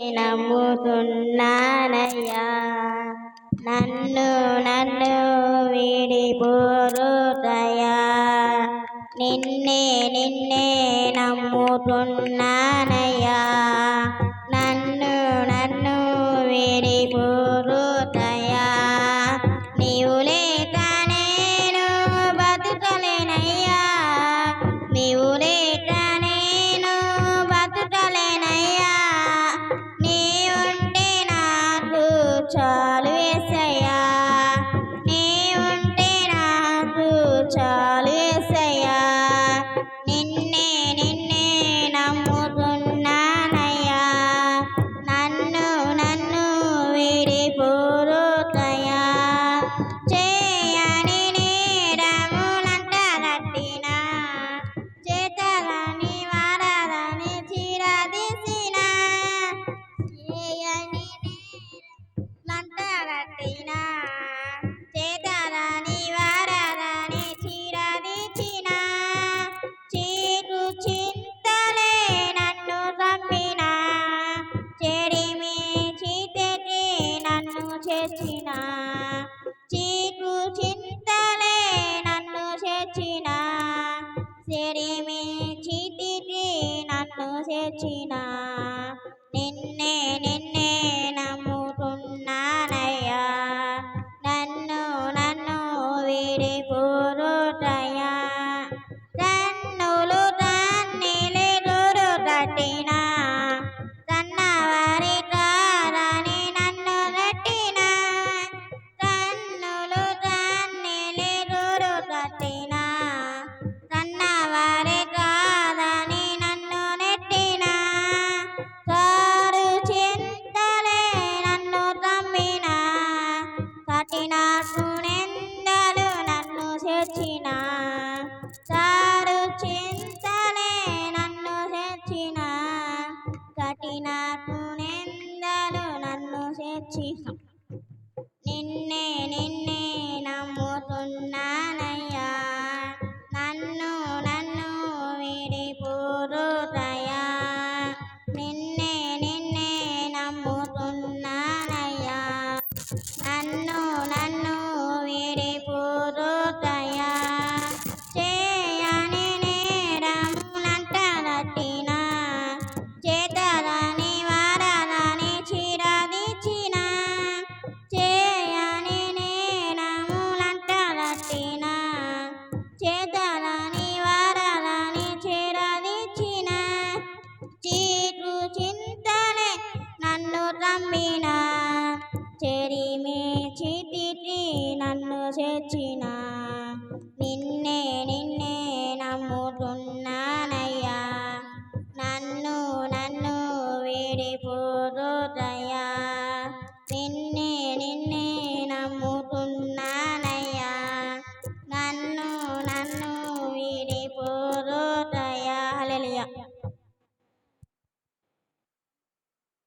నమ్ముతున్నానయ్యా నన్ను నన్ను విడిపోరుతయా నిన్నే నిన్నే నమ్ముతున్నానయ్యా. చీకు చింతలే నన్ను చేర్చిన సిరిమి చితికి నన్ను చేర్చిన. నిన్నే నిన్నే నమ్ము కఠిన నన్ను చేర్చిన సారు చింతలే నన్ను చేర్చిన కఠిన సునెందలు నన్ను చేర్చిన. నిన్నే నిన్నే నమ్ముతున్నానయ్యా నన్ను నన్ను విడిపోరుతయా నిన్నే నిన్నే నమ్ముతున్నానయ్యా నన్ను చేతిని నన్ను చేర్చిన. నిన్నే నిన్నే నమ్ముతున్నానయ్యా. నన్ను నన్ను వీడిపోదయ్యా నిన్నే నిన్నే నమ్ముతున్నానయ్యా. నన్ను నన్ను వీడిపోదయ్యా హలలియా